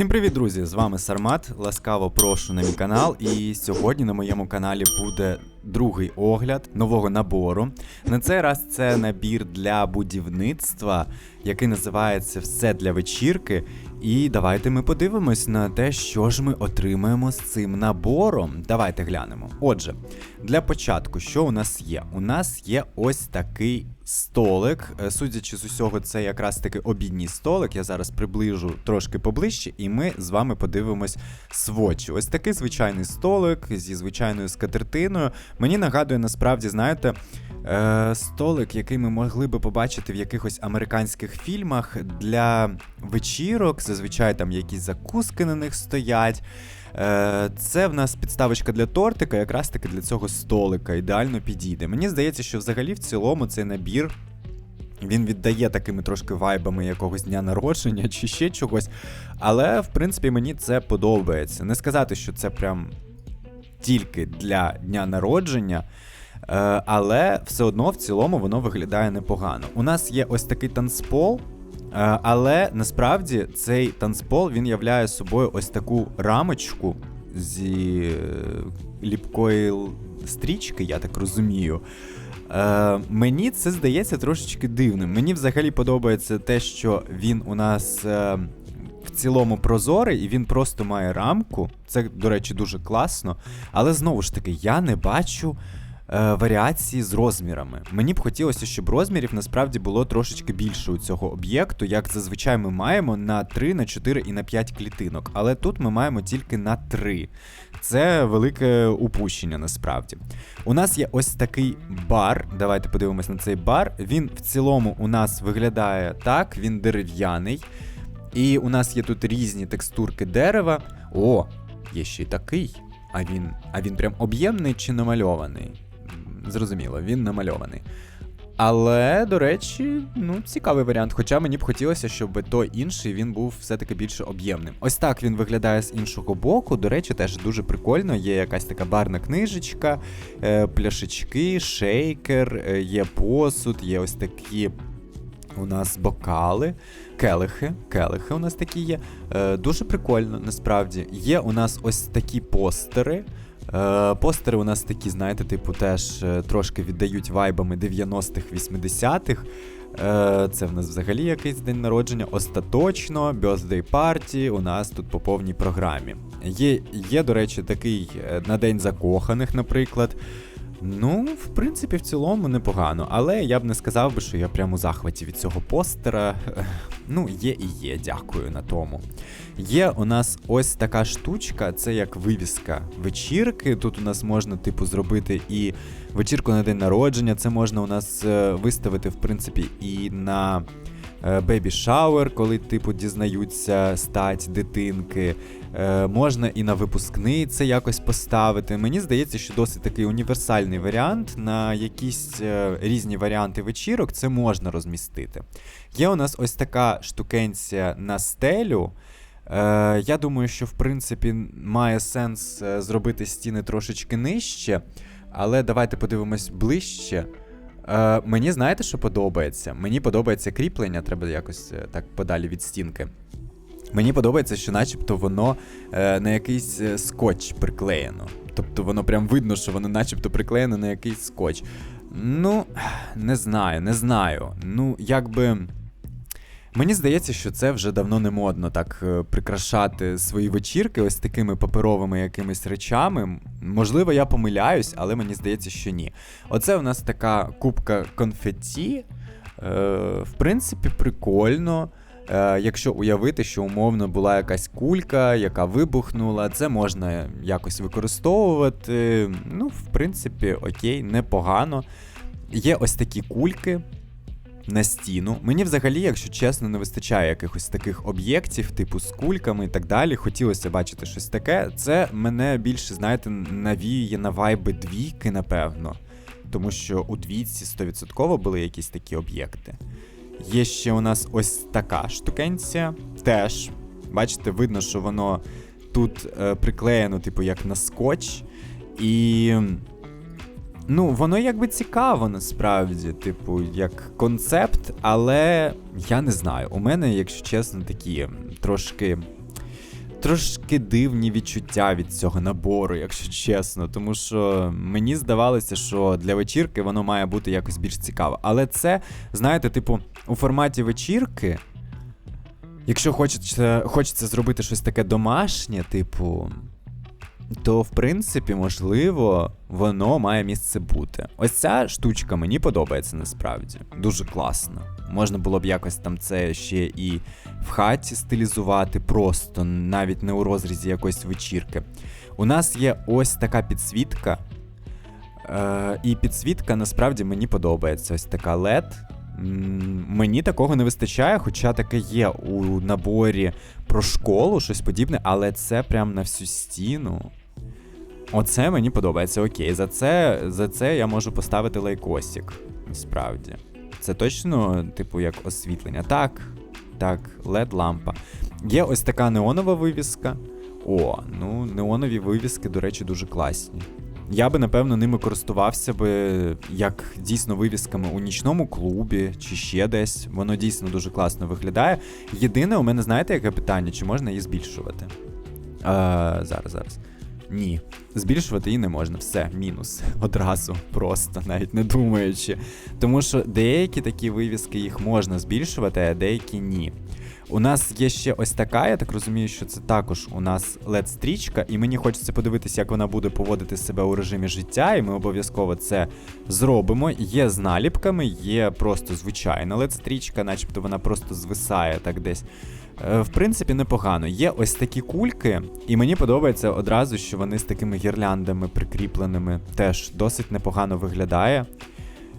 Всім привіт, друзі! З вами Сармат. Ласкаво прошу на мій канал. І сьогодні на моєму каналі буде другий огляд нового набору. На цей раз це набір для будівництва, який називається Все для вечірки. І давайте ми подивимось на те, що ж ми отримаємо з цим набором. Давайте глянемо. Отже, для початку, що у нас є? У нас є ось такий столик. Е, Судячи з усього, це якраз таки обідній столик. Я зараз приближу трошки поближче, і ми з вами подивимось сводчі. Ось такий звичайний столик зі звичайною скатертиною. Мені нагадує, насправді, знаєте. Е, столик, який ми могли би побачити в якихось американських фільмах для вечірок. Зазвичай там якісь закуски на них стоять. Е, Це в нас підставочка для тортика, якраз таки для цього столика ідеально підійде. Мені здається, що взагалі в цілому цей набір. Він віддає такими трошки вайбами якогось дня народження чи ще чогось. Але, в принципі, мені це подобається. Не сказати, що це прям тільки для дня народження. Е, але все одно в цілому воно виглядає непогано. У нас є ось такий танцпол, е, але насправді цей танцпол він являє собою ось таку рамочку зі е, ліпкої стрічки, я так розумію. Мені це здається трошечки дивним. Мені взагалі подобається те, що він у нас. Цілому прозорий, і він просто має рамку. Це, до речі, дуже класно. Але знову ж таки, я не бачу е, варіації з розмірами. Мені б хотілося, щоб розмірів насправді було трошечки більше у цього об'єкту, як зазвичай ми маємо на 3, на 4 і на 5 клітинок. Але тут ми маємо тільки на 3. Це велике упущення насправді. У нас є ось такий бар. Давайте подивимось на цей бар. Він в цілому у нас виглядає так, він дерев'яний. І у нас є тут різні текстурки дерева. О, є ще й такий. А він, а він прям об'ємний чи намальований? Зрозуміло, він намальований. Але, до речі, ну, цікавий варіант. Хоча мені б хотілося, щоб той інший він був все-таки більше об'ємним. Ось так він виглядає з іншого боку. До речі, теж дуже прикольно. Є якась така барна книжечка, е, пляшечки, шейкер, е, є посуд, є ось такі у нас бокали, келихи. Келихи у нас такі є. Е, дуже прикольно, насправді. Є у нас ось такі постери. Е, постери у нас такі, знаєте, типу, теж е, трошки віддають вайбами 90-х, 80-х. Е, це в нас взагалі якийсь день народження. Остаточно, birthday party у нас тут по повній програмі. Є, є до речі, такий е, на День закоханих, наприклад. Ну, в принципі, в цілому непогано, але я б не сказав би, що я прямо у захваті від цього постера. Ну, є і є, дякую на тому. Є у нас ось така штучка, це як вивіска вечірки. Тут у нас можна, типу, зробити і вечірку на день народження. Це можна у нас е, виставити, в принципі, і на бейбі шауер, коли, типу, дізнаються стать дитинки. Е, можна і на випускний це якось поставити. Мені здається, що досить такий універсальний варіант. На якісь е, різні варіанти вечірок це можна розмістити. Є у нас ось така штукенція на стелю. Е, я думаю, що в принципі має сенс е, зробити стіни трошечки нижче, але давайте подивимось ближче. Е, мені знаєте, що подобається? Мені подобається кріплення, треба якось е, так подалі від стінки. Мені подобається, що начебто воно е, на якийсь е, скотч приклеєно. Тобто воно прям видно, що воно начебто приклеєно на якийсь скотч. Ну, не знаю, не знаю. Ну, якби. Мені здається, що це вже давно не модно так е, прикрашати свої вечірки ось такими паперовими якимись речами. Можливо, я помиляюсь, але мені здається, що ні. Оце у нас така кубка конфетті. Е, в принципі, прикольно. Е, якщо уявити, що умовно була якась кулька, яка вибухнула, це можна якось використовувати. Ну, в принципі, окей, непогано. Є ось такі кульки на стіну. Мені взагалі, якщо чесно, не вистачає якихось таких об'єктів, типу з кульками і так далі. Хотілося бачити щось таке. Це мене більше, знаєте, навіює на вайби двійки, напевно. Тому що у двійці 100% були якісь такі об'єкти. Є ще у нас ось така штукенція. Теж, бачите, видно, що воно тут е, приклеєно, типу, як на скотч. І. Ну, воно якби цікаво насправді, типу, як концепт, але я не знаю. У мене, якщо чесно, такі трошки трошки дивні відчуття від цього набору, якщо чесно. Тому що мені здавалося, що для вечірки воно має бути якось більш цікаво. Але це, знаєте, типу, у форматі вечірки. Якщо хочеться, хочеться зробити щось таке домашнє, типу, то в принципі, можливо, воно має місце бути. Ось ця штучка мені подобається насправді. Дуже класно. Можна було б якось там це ще і в хаті стилізувати, просто навіть не у розрізі якоїсь вечірки. У нас є ось така підсвітка. Е, І підсвітка насправді мені подобається. Ось така LED. Мені такого не вистачає, хоча таке є у наборі про школу, щось подібне, але це прям на всю стіну. Оце мені подобається. Окей, за це, за це я можу поставити лайкосик. Насправді. Це точно, типу, як освітлення. Так, так, led лампа. Є ось така неонова вивіска. О, ну, неонові вивіски, до речі, дуже класні. Я би, напевно, ними користувався би як дійсно вивісками у нічному клубі чи ще десь. Воно дійсно дуже класно виглядає. Єдине, у мене, знаєте, яке питання, чи можна її збільшувати? А, зараз, зараз. Ні, збільшувати її не можна. Все, мінус. Одразу, просто, навіть не думаючи. Тому що деякі такі вивіски їх можна збільшувати, а деякі ні. У нас є ще ось така, я так розумію, що це також у нас LED-стрічка, і мені хочеться подивитися, як вона буде поводити себе у режимі життя, і ми обов'язково це зробимо. Є з наліпками, є просто звичайна LED-стрічка, начебто вона просто звисає так десь. Е, В принципі, непогано. Є ось такі кульки, і мені подобається одразу, що вони з такими гірляндами прикріпленими теж досить непогано виглядає.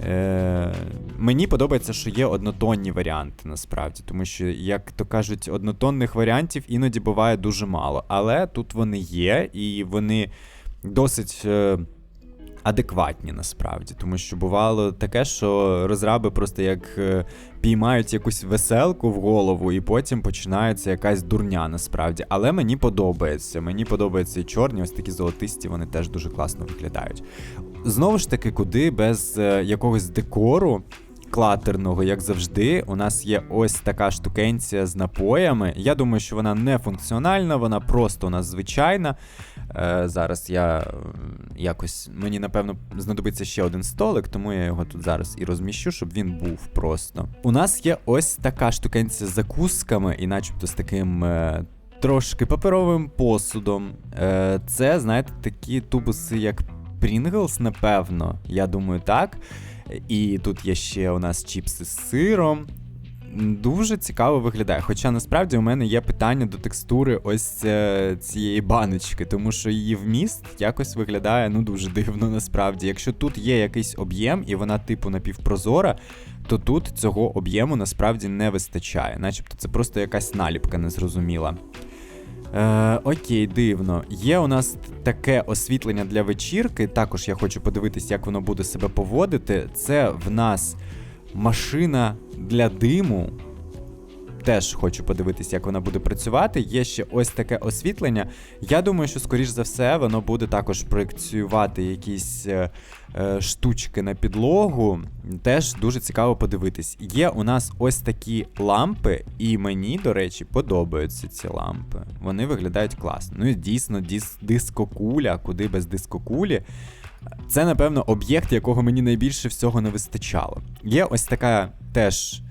Е, мені подобається, що є однотонні варіанти насправді, тому що, як то кажуть, однотонних варіантів іноді буває дуже мало. Але тут вони є, і вони досить. Е, Адекватні насправді, тому що бувало таке, що розраби просто як е, піймають якусь веселку в голову, і потім починається якась дурня насправді. Але мені подобається. Мені подобаються і чорні, ось такі золотисті, вони теж дуже класно виглядають. Знову ж таки, куди без е, якогось декору. Клатерного, як завжди, у нас є ось така штукенція з напоями. Я думаю, що вона не функціональна, вона просто у нас звичайна. Е, зараз я якось мені напевно знадобиться ще один столик, тому я його тут зараз і розміщу, щоб він був просто. У нас є ось така штукенція з закусками, і начебто з таким. Е, Трошки паперовим посудом. Е, Це, знаєте, такі тубуси, як Pringles, напевно. Я думаю, так. І тут є ще у нас чіпси з сиром. Дуже цікаво виглядає. Хоча насправді у мене є питання до текстури ось е, цієї баночки, тому що її вміст якось виглядає ну дуже дивно насправді. Якщо тут є якийсь об'єм і вона типу напівпрозора, то тут цього об'єму насправді не вистачає. Начебто це просто якась наліпка незрозуміла. Е, окей, дивно. Є у нас таке освітлення для вечірки. Також я хочу подивитися, як воно буде себе поводити. Це в нас машина для диму. Теж хочу подивитися, як вона буде працювати. Є ще ось таке освітлення. Я думаю, що, скоріш за все, воно буде також проєкціювати якісь е, е, штучки на підлогу. Теж дуже цікаво подивитись. Є у нас ось такі лампи, і мені, до речі, подобаються ці лампи. Вони виглядають класно. Ну і дійсно, дис дискокуля, куди без дискокулі. Це, напевно, об'єкт, якого мені найбільше всього не вистачало. Є ось така теж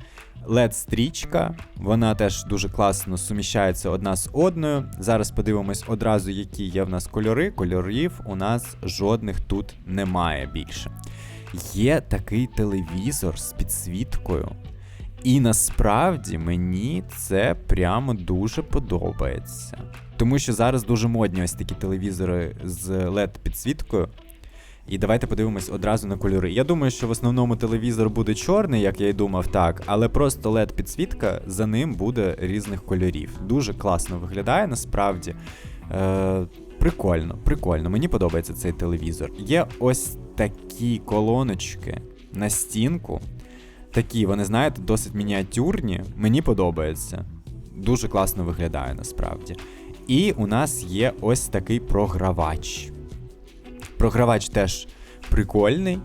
LED-стрічка, вона теж дуже класно суміщається одна з одною. Зараз подивимось одразу, які є в нас кольори. Кольорів у нас жодних тут немає більше. Є такий телевізор з підсвіткою. І насправді мені це прямо дуже подобається. Тому що зараз дуже модні ось такі телевізори з LED-підсвіткою. І давайте подивимось одразу на кольори. Я думаю, що в основному телевізор буде чорний, як я й думав, так, але просто led підсвітка за ним буде різних кольорів. Дуже класно виглядає насправді. Е, Прикольно, прикольно. Мені подобається цей телевізор. Є ось такі колоночки на стінку. Такі, вони, знаєте, досить мініатюрні. Мені подобається. Дуже класно виглядає насправді. І у нас є ось такий програвач. Програвач теж прикольний.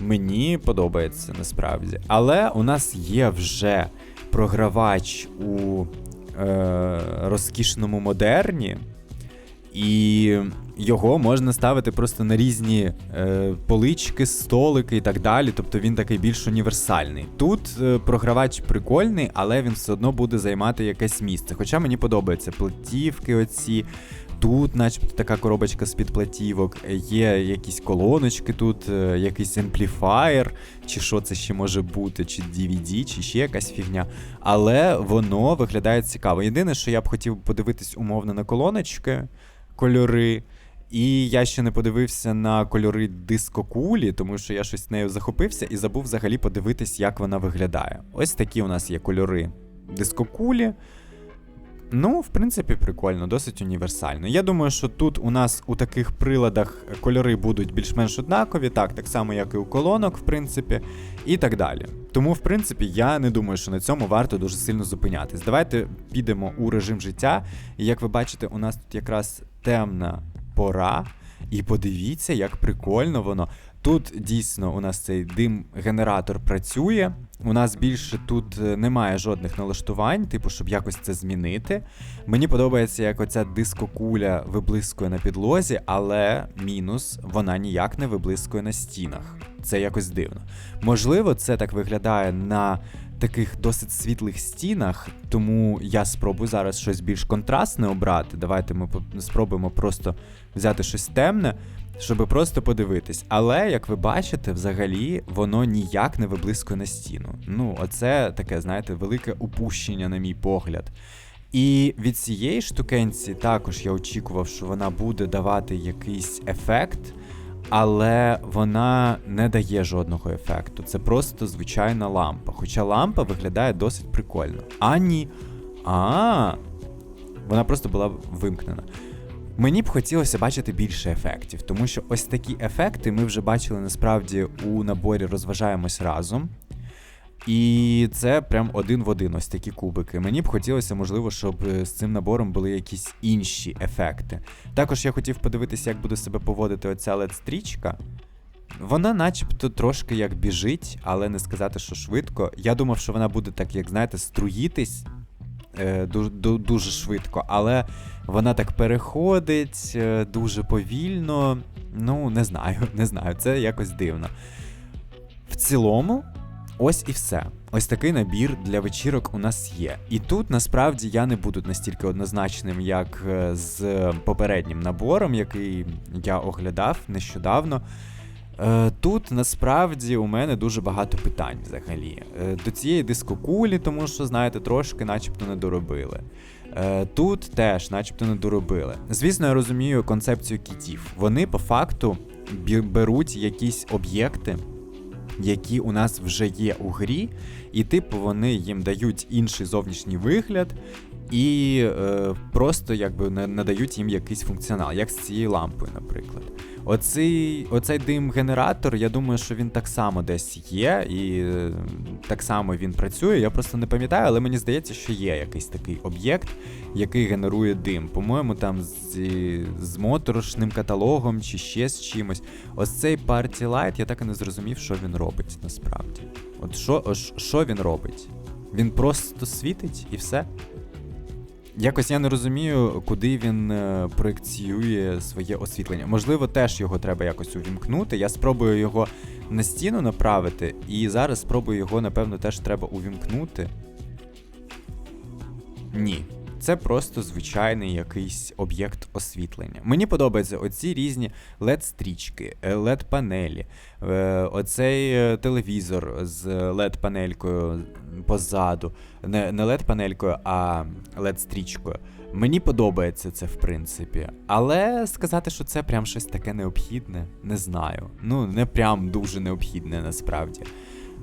Мені подобається насправді. Але у нас є вже програвач у е, розкішному модерні. І його можна ставити просто на різні е, полички, столики і так далі. Тобто він такий більш універсальний. Тут е, програвач прикольний, але він все одно буде займати якесь місце. Хоча мені подобаються платівки оці. Тут, начебто, така коробочка з-під платівок, є якісь колоночки тут, е, якийсь ампліфаєр, чи що це ще може бути, чи DVD, чи ще якась фігня. Але воно виглядає цікаво. Єдине, що я б хотів подивитись умовно на колоночки, кольори. І я ще не подивився на кольори дискокулі, тому що я щось нею захопився і забув взагалі подивитись, як вона виглядає. Ось такі у нас є кольори дискокулі. Ну, в принципі, прикольно, досить універсально. Я думаю, що тут у нас у таких приладах кольори будуть більш-менш однакові, так, так само, як і у колонок, в принципі, і так далі. Тому, в принципі, я не думаю, що на цьому варто дуже сильно зупинятись. Давайте підемо у режим життя. І як ви бачите, у нас тут якраз темна пора. І подивіться, як прикольно воно. Тут дійсно у нас цей дим-генератор працює. У нас більше тут е, немає жодних налаштувань, типу, щоб якось це змінити. Мені подобається, як оця дискокуля виблискує на підлозі, але мінус вона ніяк не виблискує на стінах. Це якось дивно. Можливо, це так виглядає на таких досить світлих стінах, тому я спробую зараз щось більш контрастне обрати. Давайте ми спробуємо просто взяти щось темне щоб просто подивитись. Але, як ви бачите, взагалі воно ніяк не виблискує на стіну. Ну, оце таке, знаєте, велике упущення, на мій погляд. І від цієї штукенці також я очікував, що вона буде давати якийсь ефект, але вона не дає жодного ефекту. Це просто звичайна лампа. Хоча лампа виглядає досить прикольно. А ні. А, вона просто була вимкнена. Мені б хотілося бачити більше ефектів, тому що ось такі ефекти ми вже бачили насправді у наборі розважаємось разом. І це прям один в один ось такі кубики. Мені б хотілося, можливо, щоб е, з цим набором були якісь інші ефекти. Також я хотів подивитися, як буде себе поводити оця led стрічка Вона начебто трошки як біжить, але не сказати, що швидко. Я думав, що вона буде так, як знаєте, струїтись дуже, дуже швидко, але вона так переходить е, дуже повільно. Ну, не знаю, не знаю, це якось дивно. В цілому, ось і все. Ось такий набір для вечірок у нас є. І тут насправді я не буду настільки однозначним, як е, з попереднім набором, який я оглядав нещодавно. Е, тут насправді у мене дуже багато питань взагалі. До цієї дискокулі, тому що, знаєте, трошки начебто не доробили. Е, тут теж, начебто, не доробили. Звісно, я розумію концепцію кітів. Вони по факту беруть якісь об'єкти, які у нас вже є у грі, і типу вони їм дають інший зовнішній вигляд. І е, просто якби надають їм якийсь функціонал, як з цією лампою, наприклад. Оцей оцей дим-генератор, я думаю, що він так само десь є, і так само він працює. Я просто не пам'ятаю, але мені здається, що є якийсь такий об'єкт, який генерує дим. По-моєму, там з з моторошним каталогом чи ще з чимось. Ось цей Party Light, я так і не зрозумів, що він робить насправді. От що, що він робить? Він просто світить і все. Якось я не розумію, куди він е, проєкціює своє освітлення. Можливо, теж його треба якось увімкнути. Я спробую його на стіну направити, і зараз спробую його, напевно, теж треба увімкнути. Ні. Це просто звичайний якийсь об'єкт освітлення. Мені подобаються оці різні led стрічки led панелі е, оцей е, телевізор з led панелькою позаду. Не не led панелькою а led стрічкою Мені подобається це, в принципі. Але сказати, що це прям щось таке необхідне, не знаю. Ну, не прям дуже необхідне насправді.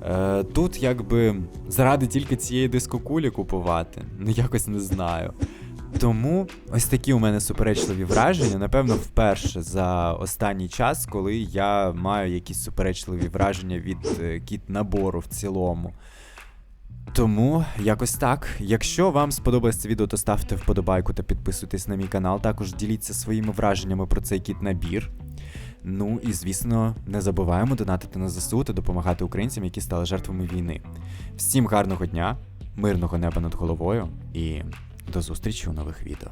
Е, Тут якби заради тільки цієї дискокулі купувати, ну якось не знаю. Тому ось такі у мене суперечливі враження. Напевно, вперше за останній час, коли я маю якісь суперечливі враження від е, кіт набору в цілому. Тому якось так. Якщо вам сподобалось це відео, то ставте вподобайку та підписуйтесь на мій канал. Також діліться своїми враженнями про цей кіт набір. Ну і звісно, не забуваємо донатити на ЗСУ та допомагати українцям, які стали жертвами війни. Всім гарного дня, мирного неба над головою і До зустрічі у нових відео.